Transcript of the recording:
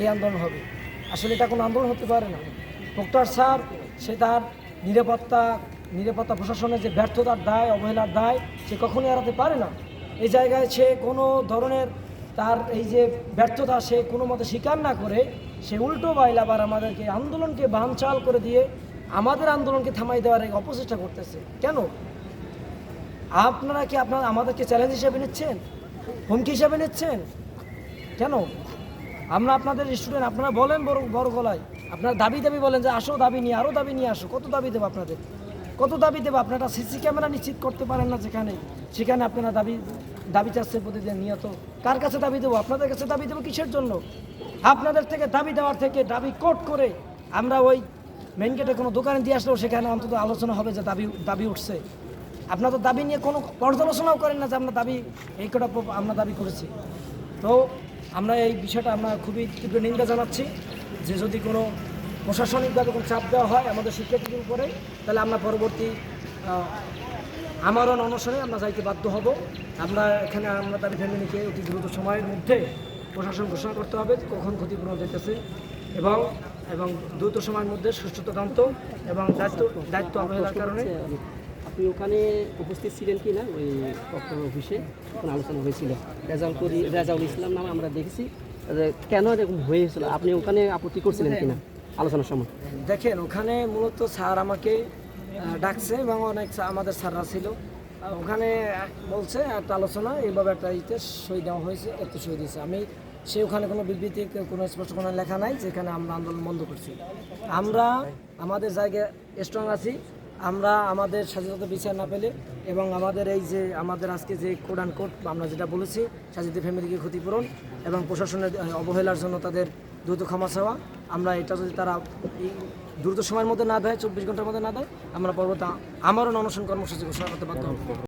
এই আন্দোলন হবে। আসলে এটা কোনো আন্দোলন হতে পারে না। ডক্টর স্যার, সে তার নিরাপত্তা নিরাপত্তা প্রশাসনের যে ব্যর্থতার দায়, অবহেলার দায়, সে কখনোই এড়াতে পারে না। এই জায়গায় সে কোনো ধরনের তার এই যে ব্যর্থতা সে কোনো মতে স্বীকার না করে, সে উল্টো বাইল আবার আমাদেরকে আন্দোলনকে বানচাল করে দিয়ে আমাদের আন্দোলনকে থামাই দেওয়ার এক অপচেষ্টা করতেছে। কেন? আপনারা কি আপনারা আমাদেরকে চ্যালেঞ্জ হিসেবে নিচ্ছেন? হুমকি হিসেবে নিচ্ছেন? কেন? আমরা আপনাদের স্টুডেন্ট আপনারা বলেন বড় বড় গলায়। আপনারা দাবি দাবি বলেন যে আসো, দাবি নিয়ে আরও দাবি নিয়ে আসো। কত দাবি দেবো আপনাদের? কত দাবি দেবো? আপনারা সিসি ক্যামেরা নিশ্চিত করতে পারেন না যেখানে। সেখানে আপনারা দাবি দাবি চাচ্ছে প্রতিদিন নিয়ত। কার কাছে দাবি দেবো? আপনাদের কাছে দাবি দেবো কিসের জন্য? আপনাদের থেকে দাবি দেওয়ার থেকে দাবি কোট করে আমরা ওই মেন গেটে কোনো দোকানে দিয়ে আসলেও সেখানে অন্তত আলোচনা হবে যে দাবি দাবি উঠছে। আপনার তো দাবি নিয়ে কোনো পর্যালোচনাও করেন না যে আমরা দাবি, এই কটা আমরা দাবি করেছি। তো আমরা এই বিষয়টা আমরা খুবই তীব্র নিন্দা জানাচ্ছি যে যদি কোনো প্রশাসনিকভাবে কোনো চাপ দেওয়া হয় আমাদের শিক্ষার্থীদের উপরে তাহলে আমরা পরবর্তী আহ, আমারও অনশনে আমরা যাইতে বাধ্য হব। আমরা এখানে আমরা তার ফ্যামিলিকে অতি দ্রুত সময়ের মধ্যে প্রশাসন ঘোষণা করতে হবে কখন ক্ষতিপূরণ যেতেছে এবং এবং দ্রুত সময়ের মধ্যে সুস্থ তদন্ত এবং দায়িত্ব দায়িত্ব অবহেলার কারণে আপনি ওখানে উপস্থিত ছিলেন কি না ওই ডক্টর অফিসে ওখানে আলোচনা হয়েছিল। রেজাউল করি রেজাউল ইসলাম নামে আমরা দেখেছি কেন এরকম হয়েছিল? আপনি ওখানে আপত্তি করছিলেন কি না আলোচনার সময়। দেখেন ওখানে মূলত স্যার আমাকে ডাকছে এবং অনেক আমাদের স্যাররা ছিল। ওখানে বলছে একটা আলোচনা এইভাবে একটা ইতে সই দেওয়া হয়েছে এত সই দিয়েছে। আমি সে ওখানে কোনো বিবৃতি কোনো স্পষ্ট কোনো লেখা নাই যেখানে আমরা আন্দোলন বন্ধ করছি। আমরা আমাদের জায়গায় স্ট্রং আছি। আমরা আমাদের স্বাধীনতা বিচার না পেলে এবং আমাদের এই যে আমাদের আজকে যে কোড অ্যান্ড কোড, আমরা যেটা বলেছি স্বাধীনতা ফ্যামিলিকে ক্ষতিপূরণ এবং প্রশাসনের অবহেলার জন্য তাদের দ্রুত ক্ষমা চাওয়া। আমরা এটা যদি তারা দ্রুত সময়ের মধ্যে না দেয়, চব্বিশ ঘণ্টার মধ্যে না দেয়, আমরা পর্বত আমারও অনশন কর্মসূচি ঘোষণা করতে বাধ্য